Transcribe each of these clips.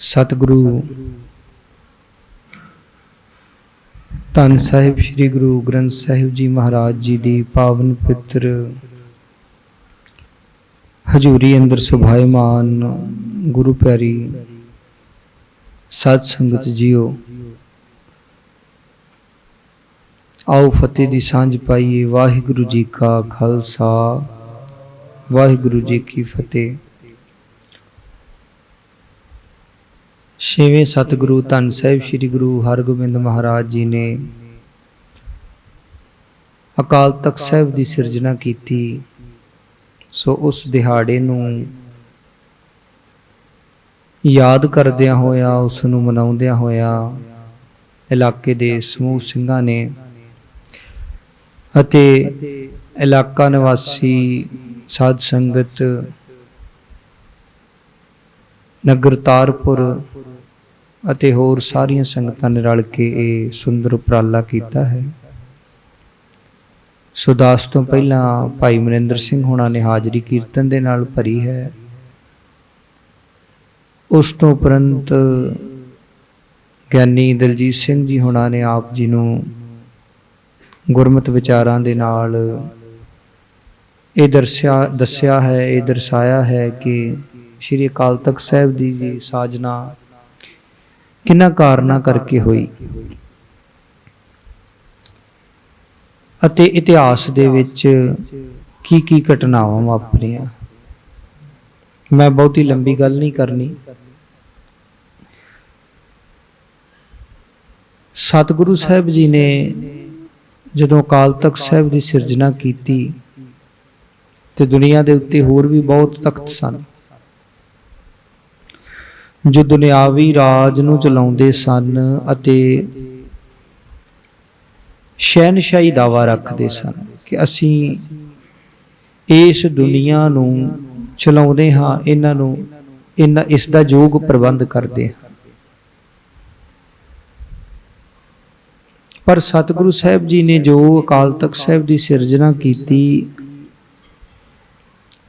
ਸਤਿਗੁਰੂ। ਧੰਨ ਸਾਹਿਬ ਸ੍ਰੀ ਗੁਰੂ ਗ੍ਰੰਥ ਸਾਹਿਬ ਜੀ ਮਹਾਰਾਜ ਜੀ ਦੀ ਪਾਵਨ ਪਿੱਤਰ, ਹਜੂਰੀ ਅੰਦਰ ਸੁਭਾਇਮਾਨ ਗੁਰੂ ਪਿਆਰੀ ਸਤ ਸੰਗਤ ਜੀਓ। ਆਓ ਫਤਿਹ ਦੀ ਸਾਂਝ ਪਾਈਏ ਵਾਹਿਗੁਰੂ ਜੀ ਕਾ ਖਾਲਸਾ, ਵਾਹਿਗੁਰੂ ਜੀ ਕੀ ਫਤਿਹ। ਛੇਵੇਂ ਸਤਿਗੁਰੂ ਧੰਨ ਸਾਹਿਬ ਸ੍ਰੀ ਗੁਰੂ ਹਰਗੋਬਿੰਦ ਮਹਾਰਾਜ ਜੀ ਨੇ ਅਕਾਲ ਤਖਤ ਸਾਹਿਬ ਦੀ ਸਿਰਜਣਾ ਕੀਤੀ, ਸੋ ਉਸ ਦਿਹਾੜੇ ਨੂੰ ਯਾਦ ਕਰਦਿਆਂ ਹੋਇਆ, ਉਸ ਨੂੰ ਮਨਾਉਂਦਿਆਂ ਹੋਇਆ ਇਲਾਕੇ ਦੇ ਸਮੂਹ ਸਿੰਘਾਂ ਨੇ ਅਤੇ ਇਲਾਕਾ ਨਿਵਾਸੀ ਸਾਧ ਸੰਗਤ ਨਗਰ ਤਾਰਪੁਰ ਅਤੇ ਹੋਰ ਸਾਰੀਆਂ ਸੰਗਤਾਂ ਨੇ ਰਲ ਕੇ ਇਹ ਸੁੰਦਰ ਉਪਰਾਲਾ ਕੀਤਾ ਹੈ। ਸੁਦਾਸ ਤੋਂ ਪਹਿਲਾਂ ਭਾਈ ਮਨਿੰਦਰ ਸਿੰਘ ਹੋਣਾ ਨੇ ਹਾਜ਼ਰੀ ਕੀਰਤਨ ਦੇ ਨਾਲ ਭਰੀ ਹੈ। ਉਸ ਤੋਂ ਉਪਰੰਤ ਗਿਆਨੀ ਦਲਜੀਤ ਸਿੰਘ ਜੀ ਹੋਣਾ ਨੇ ਆਪ ਜੀ ਨੂੰ ਗੁਰਮਤ ਵਿਚਾਰਾਂ ਦੇ ਨਾਲ ਇਹ ਦਰਸਿਆ, ਦੱਸਿਆ ਹੈ, ਇਹ ਦਰਸਾਇਆ ਹੈ ਕਿ ਸ਼੍ਰੀ ਅਕਾਲ ਤਖਤ ਸਾਹਿਬ ਦੀ ਜੀ ਸਾਜਨਾ ਕਿੰਨਾ ਕਾਰਨਾ ਕਰਕੇ ਹੋਈ? ਅਤੇ ਇਤਿਹਾਸ ਦੇ ਵਿੱਚ ਕੀ ਕੀ ਘਟਨਾਵਾਂ ਵਾਪਰੀਆਂ? ਮੈਂ ਬਹੁਤੀ ਲੰਬੀ ਗੱਲ ਨਹੀਂ ਕਰਨੀ। ਸਤਿਗੁਰੂ ਸਾਹਿਬ ਜੀ ਨੇ ਜਦੋਂ ਅਕਾਲ ਤਖਤ ਸਾਹਿਬ ਦੀ ਸਿਰਜਣਾ ਕੀਤੀ, ਤੇ ਦੁਨੀਆ ਦੇ ਉੱਤੇ ਹੋਰ ਵੀ ਬਹੁਤ ਤਖਤ ਸਨ। ਜੋ ਦੁਨਿਆਵੀ ਰਾਜ ਨੂੰ ਚਲਾਉਂਦੇ ਸਨ ਅਤੇ ਸ਼ਹਿਨशाही ਦਾਵਾ ਰੱਖਦੇ ਸਨ ਕਿ ਅਸੀਂ ਇਸ ਦੁਨੀਆ ਨੂੰ ਚਲਾਉਂਦੇ ਹਾਂ, ਇਹਨਾਂ ਨੂੰ, ਇਹਨਾਂ, ਇਸ ਦਾ ਯੋਗ ਪ੍ਰਬੰਧ ਕਰਦੇ ਹਾਂ। ਪਰ ਸਤਿਗੁਰੂ ਸਾਹਿਬ ਜੀ ਨੇ ਜੋ ਅਕਾਲ ਤਖਤ ਸਾਹਿਬ ਦੀ ਸਿਰਜਣਾ ਕੀਤੀ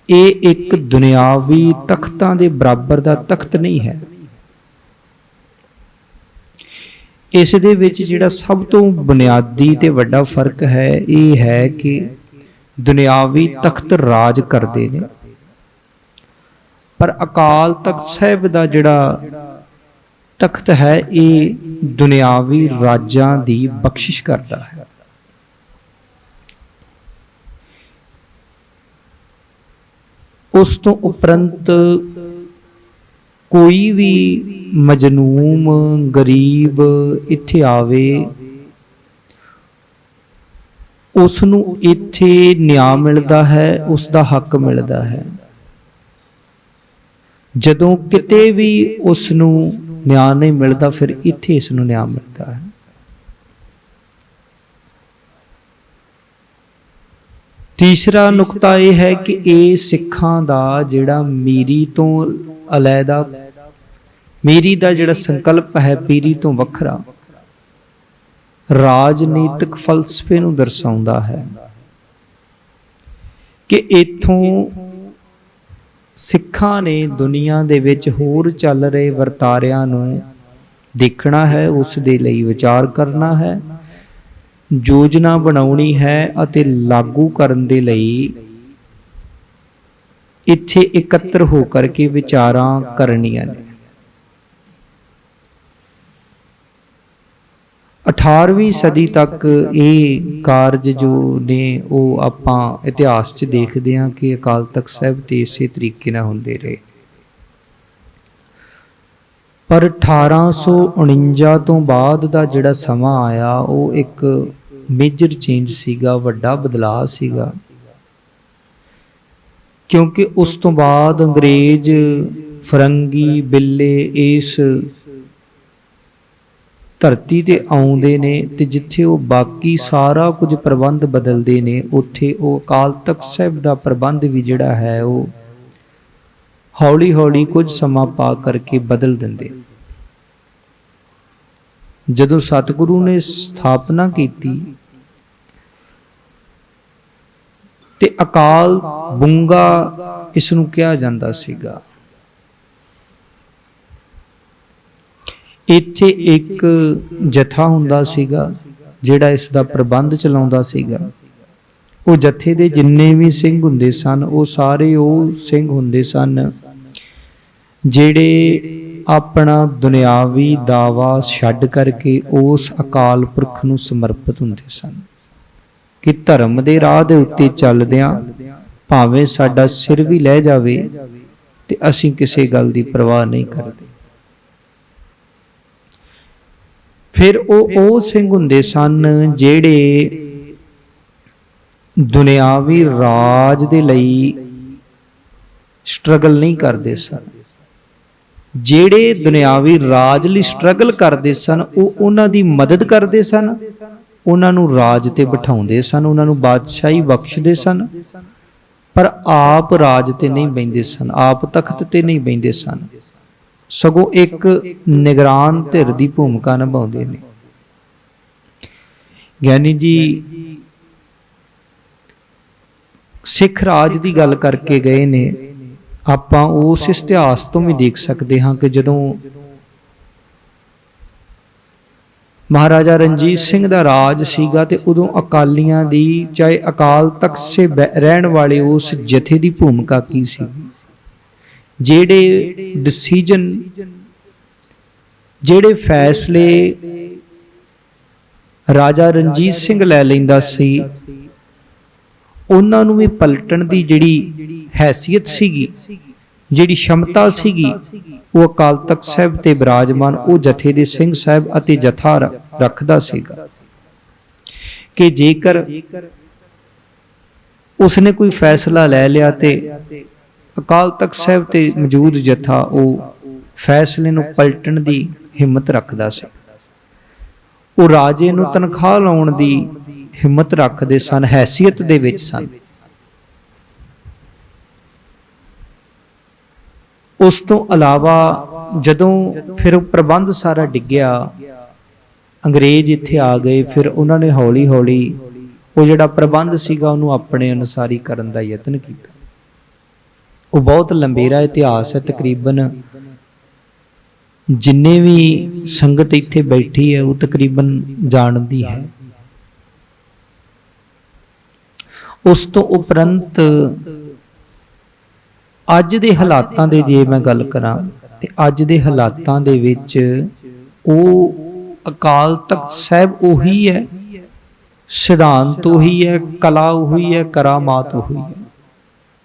ਇਹ ਇੱਕ ਦੁਨਿਆਵੀ ਤਖਤਾਂ ਦੇ ਬਰਾਬਰ ਦਾ ਤਖਤ ਨਹੀਂ ਹੈ। ਇਸ ਦੇ ਵਿੱਚ ਜਿਹੜਾ ਸਭ ਤੋਂ ਬੁਨਿਆਦੀ ਤੇ ਵੱਡਾ ਫ਼ਰਕ ਹੈ, ਇਹ ਹੈ ਕਿ ਦੁਨਿਆਵੀ ਤਖਤ ਰਾਜ ਕਰਦੇ ਨੇ। ਪਰ ਅਕਾਲ ਤਖਤ ਸਾਹਿਬ ਦਾ ਜਿਹੜਾ ਤਖਤ ਹੈ, ਇਹ ਦੁਨਿਆਵੀ ਰਾਜਾਂ ਦੀ ਬਖਸ਼ਿਸ਼ ਕਰਦਾ ਹੈ। ਉਸ ਤੋਂ ਉਪਰੰਤ ਕੋਈ ਵੀ ਮਜਨੂਮ, ਗਰੀਬ ਇੱਥੇ ਆਵੇ ਉਸ ਨੂੰ ਇੱਥੇ ਨਿਆਂ ਮਿਲਦਾ ਹੈ ਉਸ ਦਾ ਹੱਕ ਮਿਲਦਾ ਹੈ। ਜਦੋਂ ਕਿਤੇ ਵੀ ਉਸ ਨੂੰ ਨਿਆਂ ਨਹੀਂ ਮਿਲਦਾ, ਫਿਰ ਇੱਥੇ ਇਸ ਨੂੰ ਨਿਆਂ ਮਿਲਦਾ ਹੈ। ਤੀਸਰਾ ਨੁਕਤਾ ਇਹ ਹੈ ਕਿ ਇਹ ਸਿੱਖਾਂ ਦਾ ਜਿਹੜਾ ਮੀਰੀ ਤੋਂ ਅਲੈਦਾ ਮੀਰੀ ਦਾ ਜਿਹੜਾ ਸੰਕਲਪ ਹੈ ਪੀਰੀ ਤੋਂ ਵੱਖਰਾ, ਰਾਜਨੀਤਿਕ ਫਲਸਫੇ ਨੂੰ ਦਰਸਾਉਂਦਾ ਹੈ ਕਿ ਇਥੋਂ ਸਿੱਖਾਂ ਨੇ ਦੁਨੀਆ ਦੇ ਵਿੱਚ ਹੋਰ ਚੱਲ ਰਹੇ ਵਰਤਾਰਿਆਂ ਨੂੰ ਦੇਖਣਾ ਹੈ, ਉਸ ਦੇ ਲਈ ਵਿਚਾਰ ਕਰਨਾ ਹੈ ਯੋਜਨਾ ਬਣਾਉਣੀ ਹੈ ਅਤੇ ਲਾਗੂ ਕਰਨ ਦੇ ਲਈ ਇੱਥੇ ਇਕੱਤਰ ਹੋ ਕਰਕੇ ਵਿਚਾਰਾਂ ਕਰਨੀਆਂ ਨੇ। 18ਵੀਂ ਸਦੀ ਤੱਕ ਇਹ ਕਾਰਜ ਜੋ ਨੇ, ਉਹ ਆਪਾਂ ਇਤਿਹਾਸ 'ਚ ਦੇਖਦੇ ਹਾਂ ਕਿ ਅਕਾਲ ਤਖਤ ਸਾਹਿਬ ਤੇ ਇਸੇ ਤਰੀਕੇ ਨਾਲ ਹੁੰਦੇ ਰਹੇ। ਪਰ 1849 ਤੋਂ ਬਾਅਦ ਦਾ ਜਿਹੜਾ ਸਮਾਂ ਆਇਆ, ਉਹ ਇੱਕ ਮੇਜਰ ਚੇਂਜ ਸੀਗਾ, ਵੱਡਾ ਬਦਲਾਅ ਸੀਗਾ। ਕਿਉਂਕਿ ਉਸ ਤੋਂ ਬਾਅਦ ਅੰਗਰੇਜ਼ ਫਰੰਗੀ ਬਿੱਲੇ ਇਸ ਧਰਤੀ ਤੇ ਆਉਂਦੇ ਨੇ ਤੇ ਜਿੱਥੇ ਉਹ ਬਾਕੀ ਸਾਰਾ ਕੁਝ ਪ੍ਰਬੰਧ ਬਦਲਦੇ ਨੇ, ਉੱਥੇ ਉਹ ਅਕਾਲ ਤਖਤ ਸਾਹਿਬ ਦਾ ਪ੍ਰਬੰਧ ਵੀ ਜਿਹੜਾ ਹੈ, ਉਹ ਹੌਲੀ ਹੌਲੀ ਕੁਝ ਸਮਾਂ ਪਾ ਕਰਕੇ ਬਦਲ ਦਿੰਦੇ। ਜਦੋਂ ਸਤਿਗੁਰੂ ਨੇ ਸਥਾਪਨਾ ਕੀਤੀ, ਤੇ ਅਕਾਲ ਬੁੰਗਾ ਇਸ ਨੂੰ ਕਿਹਾ ਜਾਂਦਾ ਸੀਗਾ। ਇੱਥੇ ਇੱਕ ਜਥਾ ਹੁੰਦਾ ਸੀਗਾ, ਜਿਹੜਾ ਇਸ ਦਾ ਪ੍ਰਬੰਧ ਚਲਾਉਂਦਾ ਸੀਗਾ। ਉਹ ਜਥੇ ਦੇ ਜਿੰਨੇ ਵੀ ਸਿੰਘ ਹੁੰਦੇ ਸਨ, ਉਹ ਸਾਰੇ ਉਹ ਸਿੰਘ ਹੁੰਦੇ ਸਨ ਜਿਹੜੇ ਆਪਣਾ ਦੁਨਿਆਵੀ ਦਾਵਾ ਛੱਡ ਕਰਕੇ ਉਸ ਅਕਾਲ ਪੁਰਖ ਨੂੰ ਸਮਰਪਿਤ ਹੁੰਦੇ ਸਨ। ਕਿ ਧਰਮ ਦੇ ਰਾਹ ਦੇ ਉੱਤੇ ਚੱਲਦਿਆਂ ਭਾਵੇਂ ਸਾਡਾ ਸਿਰ ਵੀ ਲੈ ਜਾਵੇ ਤੇ ਅਸੀਂ ਕਿਸੇ ਗੱਲ ਦੀ ਪਰਵਾਹ ਨਹੀਂ ਕਰਦੇ। ਫਿਰ ਉਹ ਉਹ ਸਿੰਘ ਹੁੰਦੇ ਸਨ ਜਿਹੜੇ ਦੁਨਿਆਵੀ ਰਾਜ ਦੇ ਲਈ ਸਟਰਗਲ ਨਹੀਂ ਕਰਦੇ ਸਨ। ਜਿਹੜੇ ਦੁਨਿਆਵੀ ਰਾਜ ਲਈ ਸਟਰਗਲ ਕਰਦੇ ਸਨ, ਉਹ ਉਹਨਾਂ ਦੀ ਮਦਦ ਕਰਦੇ ਸਨ, ਉਹਨਾਂ ਨੂੰ ਰਾਜ ਤੇ ਬਿਠਾਉਂਦੇ ਸਨ, ਉਹਨਾਂ ਨੂੰ ਬਾਦਸ਼ਾਹੀ ਬਖਸ਼ਦੇ ਸਨ, ਪਰ ਆਪ ਰਾਜ ਤੇ ਨਹੀਂ ਬੈੰਦੇ ਸਨ, ਆਪ ਤਖਤ ਤੇ ਨਹੀਂ ਬੈੰਦੇ ਸਨ। ਸਗੋਂ ਇੱਕ ਨਿਗਰਾਨ ਧਿਰ ਦੀ ਭੂਮਿਕਾ ਨਿਭਾਉਂਦੇ ਨੇ। ਗਿਆਨੀ ਜੀ, ਸਿੱਖ ਰਾਜ ਦੀ ਗੱਲ ਕਰਕੇ ਗਏ ਨੇ ਆਪਾਂ ਉਸ ਇਤਿਹਾਸ ਤੋਂ ਵੀ ਦੇਖ ਸਕਦੇ ਹਾਂ ਕਿ ਜਦੋਂ ਮਹਾਰਾਜਾ ਰਣਜੀਤ ਸਿੰਘ ਦਾ ਰਾਜ ਸੀਗਾ ਤੇ ਉਦੋਂ ਅਕਾਲੀਆਂ ਦੀ ਚਾਹੇ ਅਕਾਲ ਤਖਤ ਸੇ ਰਹਿਣ ਵਾਲੇ ਉਸ ਜਥੇ ਦੀ ਭੂਮਿਕਾ ਕੀ ਸੀ? ਜਿਹੜੇ ਡਿਸੀਜਨ ਜਿਹੜੇ ਫੈਸਲੇ ਰਾਜਾ ਰਣਜੀਤ ਸਿੰਘ ਲੈ ਲੈਂਦਾ ਸੀ, ਉਹਨਾਂ ਨੂੰ ਵੀ ਪਲਟਣ ਦੀ ਜਿਹੜੀ ਹੈਸੀਅਤ ਸੀਗੀ ਜਿਹੜੀ ਸ਼ਮਤਾ ਸੀਗੀ ਉਹ ਅਕਾਲ ਤਖਤ ਸਾਹਿਬ ਤੇ ਬਿਰਾਜਮਾਨ ਉਹ ਜਥੇ ਦੇ ਸਿੰਘ ਸਾਹਿਬ ਅਤੇ ਜਥਾ ਰੱਖਦਾ ਸੀਗਾ ਕਿ ਜੇਕਰ ਉਸਨੇ ਕੋਈ ਫੈਸਲਾ ਲੈ ਲਿਆ ਤੇ ਅਕਾਲ ਤਖਤ ਸਾਹਿਬ ਤੇ ਮੌਜੂਦ ਜਥਾ ਉਹ ਫੈਸਲੇ ਨੂੰ ਪਲਟਣ ਦੀ ਹਿੰਮਤ ਰੱਖਦਾ ਸੀ ਉਹ ਰਾਜੇ ਨੂੰ ਤਨਖਾਹ ਲਾਉਣ ਦੀ ਹਿੰਮਤ ਰੱਖਦੇ ਸਨ ਹੈਸੀਅਤ ਦੇ ਵਿੱਚ ਸਨ ਉਸ ਤੋਂ ਇਲਾਵਾ ਜਦੋਂ ਫਿਰ ਉਹ ਪ੍ਰਬੰਧ ਸਾਰਾ ਡਿੱਗਿਆ, ਅੰਗਰੇਜ਼ ਇੱਥੇ ਆ ਗਏ, ਫਿਰ ਉਹਨਾਂ ਨੇ ਹੌਲੀ ਹੌਲੀ ਉਹ ਜਿਹੜਾ ਪ੍ਰਬੰਧ ਸੀਗਾ ਉਹਨੂੰ ਆਪਣੇ ਅਨੁਸਾਰੀ ਕਰਨ ਦਾ ਯਤਨ ਕੀਤਾ। ਉਹ ਬਹੁਤ ਲੰਬੇਰਾ ਇਤਿਹਾਸ ਹੈ ਤਕਰੀਬਨ। ਜਿੰਨੇ ਵੀ ਸੰਗਤ ਇੱਥੇ ਬੈਠੀ ਹੈ, ਉਹ ਤਕਰੀਬਨ ਜਾਣਦੀ ਹੈ। ਉਸ ਤੋਂ ਉਪਰੰਤ ਅੱਜ ਦੇ ਹਾਲਾਤਾਂ ਦੇ ਜੇ ਮੈਂ ਗੱਲ ਕਰਾਂ ਤੇ ਅੱਜ ਦੇ ਹਾਲਾਤਾਂ ਦੇ ਵਿੱਚ ਉਹ ਅਕਾਲ ਤਖਤ ਸਾਹਿਬ ਉਹੀ ਹੈ, ਸਿਧਾਂਤ ਉਹੀ ਹੈ, ਕਲਾ ਉਹੀ ਹੈ, ਕਰਾਮਾਤ ਉਹੀ ਹੈ।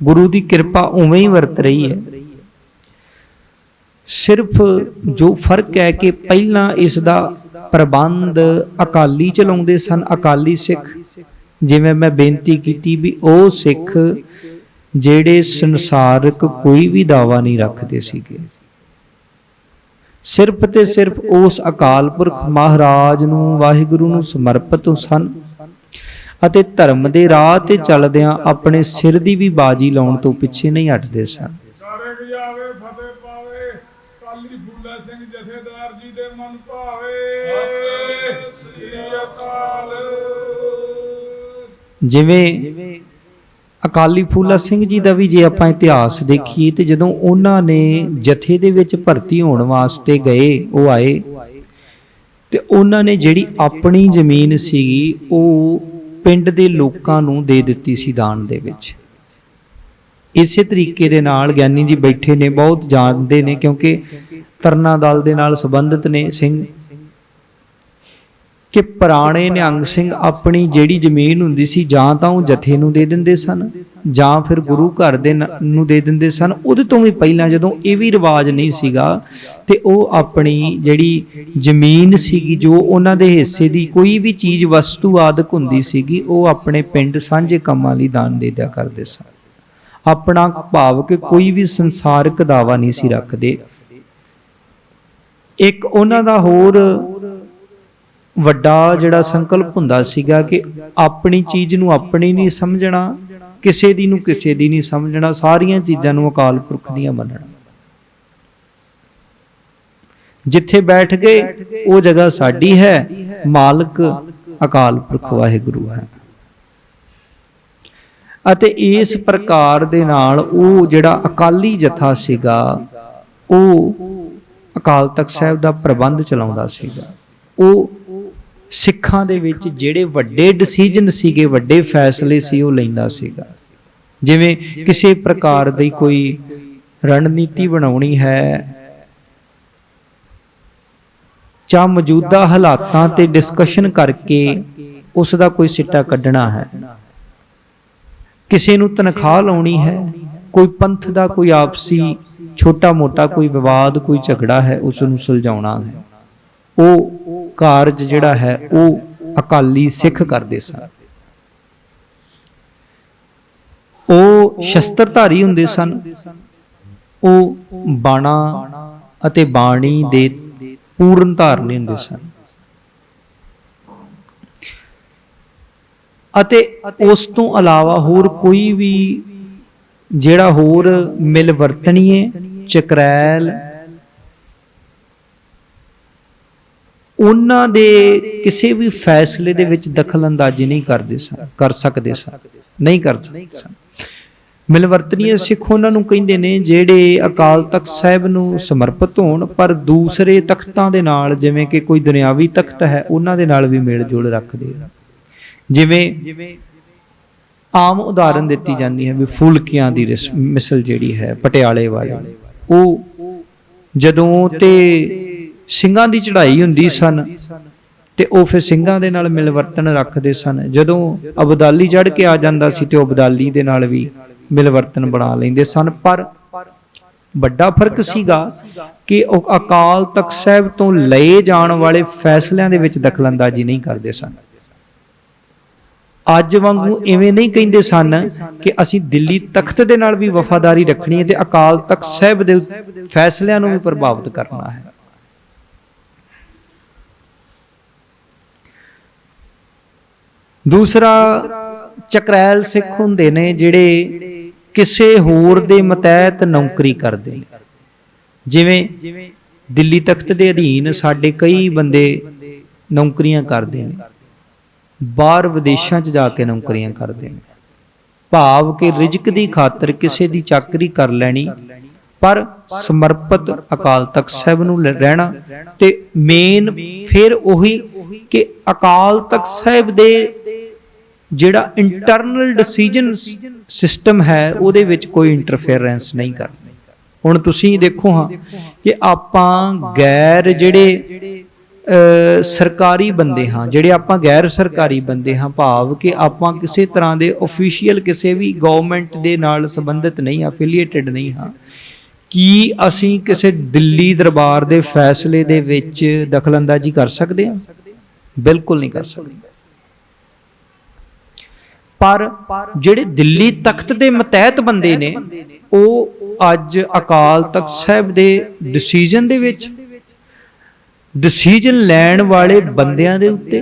ਗੁਰੂ ਦੀ ਕਿਰਪਾ ਉਵੇਂ ਹੀ ਵਰਤ ਰਹੀ ਹੈ। ਸਿਰਫ ਜੋ ਫ਼ਰਕ ਹੈ ਕਿ ਪਹਿਲਾਂ ਇਸ ਦਾ ਪ੍ਰਬੰਧ ਅਕਾਲੀ ਚਲਾਉਂਦੇ ਸਨ, ਅਕਾਲੀ ਸਿੱਖ। ਜਿਵੇਂ ਮੈਂ ਬੇਨਤੀ ਕੀਤੀ ਵੀ ਉਹ ਸਿੱਖ ਜਿਹੜੇ ਸੰਸਾਰਿਕ ਕੋਈ ਵੀ ਦਾਵਾ ਨਹੀਂ ਰੱਖਦੇ ਸੀਗੇ। ਸਿਰਫ ਤੇ ਸਿਰਫ ਉਸ ਅਕਾਲ ਪੁਰਖ ਮਹਾਰਾਜ ਨੂੰ ਵਾਹਿਗੁਰੂ ਨੂੰ ਸਮਰਪਿਤ ਸਨ ਅਤੇ ਧਰਮ ਦੇ ਰਾਹ ਤੇ ਚੱਲਦਿਆਂ ਆਪਣੇ ਸਿਰ ਦੀ ਵੀ ਬਾਜੀ ਲਾਉਣ ਤੋਂ ਪਿੱਛੇ ਨਹੀਂ ਹਟਦੇ ਸਨ। ਸਾਰੇ ਗਜਾਵੇ ਫਤਿਹ ਪਾਵੇ ਕਾਲੀ ਫੂਲਾ ਸਿੰਘ ਜਥੇਦਾਰ ਜੀ ਦੇ ਮਨ ਭਾਵੇ। ਸ੍ਰੀ ਅਕਾਲ। ਜਿਵੇਂ ਅਕਾਲੀ ਫੂਲਾ ਸਿੰਘ ਜੀ ਦਾ ਵੀ ਜੇ ਆਪਾਂ ਇਤਿਹਾਸ ਦੇਖੀਏ ਤੇ ਜਦੋਂ ਉਹਨਾਂ ਨੇ ਜਥੇ ਦੇ ਵਿੱਚ ਭਰਤੀ ਹੋਣ ਵਾਸਤੇ ਗਏ, ਉਹ ਆਏ। ਤੇ ਉਹਨਾਂ ਨੇ ਜਿਹੜੀ ਆਪਣੀ ਜ਼ਮੀਨ ਸੀਗੀ, ਉਹ ਪਿੰਡ ਦੇ ਲੋਕਾਂ ਨੂੰ ਦੇ ਦਿੱਤੀ ਸੀ ਦਾਨ ਦੇ ਵਿੱਚ। ਇਸੇ ਤਰੀਕੇ ਦੇ ਨਾਲ ਗਿਆਨੀ ਜੀ ਬੈਠੇ ਨੇ, ਬਹੁਤ ਜਾਣਦੇ ਨੇ ਕਿਉਂਕਿ ਤਰਨਾ ਦਲ ਦੇ ਨਾਲ ਸੰਬੰਧਿਤ ਨੇ, ਸਿੰਘ ਕਿ ਪੁਰਾਣੇ ਨਿਹੰਗ ਸਿੰਘ ਆਪਣੀ ਜਿਹੜੀ ਜ਼ਮੀਨ ਹੁੰਦੀ ਸੀ, ਜਾਂ ਤਾਂ ਉਹ ਜਥੇ ਨੂੰ ਦੇ ਦਿੰਦੇ ਸਨ, ਜਾਂ ਫਿਰ ਗੁਰੂ ਘਰ ਦੇ ਨੂੰ ਦੇ ਦਿੰਦੇ ਸਨ। ਉਹਦੇ ਤੋਂ ਵੀ ਪਹਿਲਾਂ ਜਦੋਂ ਇਹ ਵੀ ਰਿਵਾਜ ਨਹੀਂ ਸੀਗਾ, ਤੇ ਉਹ ਆਪਣੀ ਜਿਹੜੀ ਜ਼ਮੀਨ ਸੀਗੀ, ਜੋ ਉਹਨਾਂ ਦੇ ਹਿੱਸੇ ਦੀ ਕੋਈ ਵੀ ਚੀਜ਼, ਵਸਤੂ ਆਦਿਕ ਹੁੰਦੀ ਸੀਗੀ, ਉਹ ਆਪਣੇ ਪਿੰਡ ਸਾਂਝੇ ਕੰਮਾਂ ਲਈ ਦਾਨ ਦੇ ਦਿਆ ਕਰਦੇ ਸਨ। ਆਪਣਾ ਭਾਵ ਕਿ ਕੋਈ ਵੀ ਸੰਸਾਰਕ ਦਾਵਾ ਨਹੀਂ ਸੀ ਰੱਖਦੇ। ਇੱਕ ਉਹਨਾਂ ਦਾ ਹੋਰ ਵੱਡਾ ਜਿਹੜਾ ਸੰਕਲਪ ਹੁੰਦਾ ਸੀਗਾ ਕਿ ਆਪਣੀ ਚੀਜ਼ ਨੂੰ ਆਪਣੀ ਨਹੀਂ ਸਮਝਣਾ, ਕਿਸੇ ਦੀ ਨੂੰ ਕਿਸੇ ਦੀ ਨਹੀਂ ਸਮਝਣਾ, ਸਾਰੀਆਂ ਚੀਜ਼ਾਂ ਨੂੰ ਅਕਾਲ ਪੁਰਖ ਦੀਆਂ ਮੰਨਣਾ। ਜਿੱਥੇ ਬੈਠ ਗਏ, ਉਹ ਜਗ੍ਹਾ ਸਾਡੀ ਹੈ, ਮਾਲਕ ਅਕਾਲ ਪੁਰਖ ਵਾਹਿਗੁਰੂ ਹੈ। ਅਤੇ ਇਸ ਪ੍ਰਕਾਰ ਦੇ ਨਾਲ ਉਹ ਜਿਹੜਾ ਅਕਾਲੀ ਜਥਾ ਸੀਗਾ, ਉਹ ਅਕਾਲ ਤਖਤ ਸਾਹਿਬ ਦਾ ਪ੍ਰਬੰਧ ਚਲਾਉਂਦਾ ਸੀਗਾ। ਉਹ ਸਿੱਖਾਂ ਦੇ ਵਿੱਚ ਜਿਹੜੇ ਵੱਡੇ ਡਿਸੀਜਨ ਸੀਗੇ, ਵੱਡੇ ਫੈਸਲੇ ਸੀ, ਉਹ ਲੈਂਦਾ ਸੀਗਾ। ਜਿਵੇਂ ਕਿਸੇ ਪ੍ਰਕਾਰ ਦੀ ਕੋਈ ਰਣਨੀਤੀ ਬਣਾਉਣੀ ਹੈ, ਜਾਂ ਮੌਜੂਦਾ ਹਾਲਾਤਾਂ ਤੇ ਡਿਸਕਸ਼ਨ ਕਰਕੇ ਉਸ ਦਾ ਕੋਈ ਸਿੱਟਾ ਕੱਢਣਾ ਹੈ। ਕਿਸੇ ਨੂੰ ਤਨਖਾਹ ਲਾਉਣੀ ਹੈ, ਕੋਈ ਪੰਥ ਦਾ ਕੋਈ ਆਪਸੀ ਛੋਟਾ ਮੋਟਾ ਕੋਈ ਵਿਵਾਦ, ਕੋਈ ਝਗੜਾ ਹੈ ਉਸ ਨੂੰ ਸੁਲਝਾਉਣਾ ਹੈ। ਉਹ ਕਾਰਜ ਜਿਹੜਾ ਹੈ ਉਹ ਅਕਾਲੀ ਸਿੱਖ ਕਰਦੇ ਸਨ। ਉਹ ਸ਼ਸਤਰਧਾਰੀ ਹੁੰਦੇ ਸਨ। ਉਹ ਬਾਣਾ ਅਤੇ ਬਾਣੀ ਦੇ ਪੂਰਨ ਧਾਰਨੀ ਹੁੰਦੇ ਸਨ। ਅਤੇ ਉਸ ਤੋਂ ਇਲਾਵਾ ਹੋਰ ਕੋਈ ਵੀ ਜਿਹੜਾ ਹੋਰ ਮਿਲ ਵਰਤਣੀਏ ਚਕਰੈਲ ਉਹਨਾਂ ਦੇ ਕਿਸੇ ਵੀ ਫੈਸਲੇ ਦੇ ਵਿੱਚ ਦਖਲ ਅੰਦਾਜ਼ੀ ਨਹੀਂ ਕਰਦੇ ਸਨ, ਕਰ ਸਕਦੇ ਸਨ, ਨਹੀਂ ਕਰਦੇ ਸਨ। ਮਿਲਵਰਤਨੀय ਸਿੱਖ ਉਹਨਾਂ ਨੂੰ ਕਹਿੰਦੇ ਨੇ, ਜਿਹੜੇ ਅਕਾਲ ਤਖਤ ਸਾਹਿਬ ਨੂੰ ਸਮਰਪਿਤ ਹੋਣ, ਪਰ ਦੂਸਰੇ ਤਖਤਾਂ ਦੇ ਨਾਲ, ਜਿਵੇਂ ਕਿ ਕੋਈ ਦੁਨਿਆਵੀ ਤਖਤ ਹੈ, ਉਹਨਾਂ ਦੇ ਨਾਲ ਵੀ ਮੇਲ ਜੋਲ ਰੱਖਦੇ ਆ। ਜਿਵੇਂ ਆਮ ਉਦਾਹਰਨ ਦਿੱਤੀ ਜਾਂਦੀ ਹੈ ਵੀ ਫੁਲਕੀਆਂ ਦੀ ਰਿਸ- ਮਿਸਲ ਜਿਹੜੀ ਹੈ, ਪਟਿਆਲੇ ਵਾਲੇ, ਉਹ ਜਦੋਂ ਤੇ ਸਿੰਘਾਂ ਦੀ ਚੜ੍ਹਾਈ ਹੁੰਦੀ ਸਨ ਤੇ ਉਹ ਫਿਰ ਸਿੰਘਾਂ ਦੇ ਨਾਲ ਮਿਲਵਰਤਨ ਰੱਖਦੇ ਸਨ। ਜਦੋਂ ਅਬਦਾਲੀ ਚੜ੍ਹ ਕੇ ਆ ਜਾਂਦਾ ਸੀ ਤੇ ਉਹ ਅਬਦਾਲੀ ਦੇ ਨਾਲ ਵੀ ਮਿਲਵਰਤਨ ਬਣਾ ਲੈਂਦੇ ਸਨ। ਪਰ ਵੱਡਾ ਫ਼ਰਕ ਸੀਗਾ ਕਿ ਉਹ ਅਕਾਲ ਤਖਤ ਸਾਹਿਬ ਤੋਂ ਲਏ ਜਾਣ ਵਾਲੇ ਫੈਸਲਿਆਂ ਦੇ ਵਿੱਚ ਦਖਲਅੰਦਾਜ਼ੀ ਨਹੀਂ ਕਰਦੇ ਸਨ। ਅੱਜ ਵਾਂਗੂ ਐਵੇਂ ਨਹੀਂ ਕਹਿੰਦੇ ਸਨ ਕਿ ਅਸੀਂ ਦਿੱਲੀ ਤਖਤ ਦੇ ਨਾਲ ਵੀ ਵਫਾਦਾਰੀ ਰੱਖਣੀ ਹੈ ਤੇ ਅਕਾਲ ਤਖਤ ਸਾਹਿਬ ਦੇ ਫੈਸਲਿਆਂ ਨੂੰ ਵੀ ਪ੍ਰਭਾਵਿਤ ਕਰਨਾ ਹੈ। ਦੂਸਰਾ ਚਕਰੈਲ ਸਿੱਖ ਹੁੰਦੇ ਨੇ ਜਿਹੜੇ ਕਿਸੇ ਹੋਰ ਦੇ ਮਤਹਿਤ ਨੌਕਰੀ ਕਰਦੇ ਨੇ। ਜਿਵੇਂ ਦਿੱਲੀ ਤਖਤ ਦੇ ਅਧੀਨ ਸਾਡੇ ਕਈ ਬੰਦੇ ਨੌਕਰੀਆਂ ਕਰਦੇ ਨੇ। ਬਾਹਰ ਵਿਦੇਸ਼ਾਂ 'ਚ ਜਾ ਕੇ ਨੌਕਰੀਆਂ ਕਰਦੇ ਨੇ। ਭਾਵ ਕਿ ਰਿਜਕ ਦੀ ਖਾਤਰ ਕਿਸੇ ਦੀ ਚਾਕਰੀ ਕਰ ਲੈਣੀ ਪਰ ਸਮਰਪਿਤ ਅਕਾਲ ਤਖਤ ਸਾਹਿਬ ਨੂੰ ਲ- ਰਹਿਣਾ ਤੇ ਮੇਨ ਫਿਰ ਉਹੀ ਕਿ ਅਕਾਲ ਤਖਤ ਸਾਹਿਬ ਦੇ ਜਿਹੜਾ ਇੰਟਰਨਲ ਡਿਸੀਜਨ ਸਿਸਟਮ ਹੈ, ਉਹਦੇ ਵਿੱਚ ਕੋਈ ਇੰਟਰਫੇਰੈਂਸ ਨਹੀਂ ਕਰਨੀ। ਹੁਣ ਤੁਸੀਂ ਦੇਖੋ ਹਾਂ ਕਿ ਆਪਾਂ ਗੈਰ ਜਿਹੜੇ ਸਰਕਾਰੀ ਬੰਦੇ ਹਾਂ, ਜਿਹੜੇ ਆਪਾਂ ਗੈਰ ਸਰਕਾਰੀ ਬੰਦੇ ਹਾਂ, ਭਾਵ ਕਿ ਆਪਾਂ ਕਿਸੇ ਤਰ੍ਹਾਂ ਦੇ ਅਫੀਸ਼ੀਅਲ ਕਿਸੇ ਵੀ ਗਵਰਨਮੈਂਟ ਦੇ ਨਾਲ ਸੰਬੰਧਿਤ ਨਹੀਂ ਅਫੀਲੀਏਟਡ ਨਹੀਂ ਹਾਂ ਕੀ ਅਸੀਂ ਕਿਸੇ ਦਿੱਲੀ ਦਰਬਾਰ ਦੇ ਫੈਸਲੇ ਦੇ ਵਿੱਚ ਦਖਲਅੰਦਾਜ਼ੀ ਕਰ ਸਕਦੇ ਹਾਂ? ਬਿਲਕੁਲ ਨਹੀਂ ਕਰ ਸਕਦੇ। ਪਰ ਜਿਹੜੇ ਦਿੱਲੀ ਤਖਤ ਦੇ ਮਤਹਿਤ ਬੰਦੇ ਨੇ, ਉਹ ਅੱਜ ਅਕਾਲ ਤਖਤ ਸਾਹਿਬ ਦੇ ਡਿਸੀਜਨ ਦੇ ਵਿੱਚ ਡਿਸੀਜਨ ਲੈਣ ਵਾਲੇ ਬੰਦਿਆਂ ਦੇ ਉੱਤੇ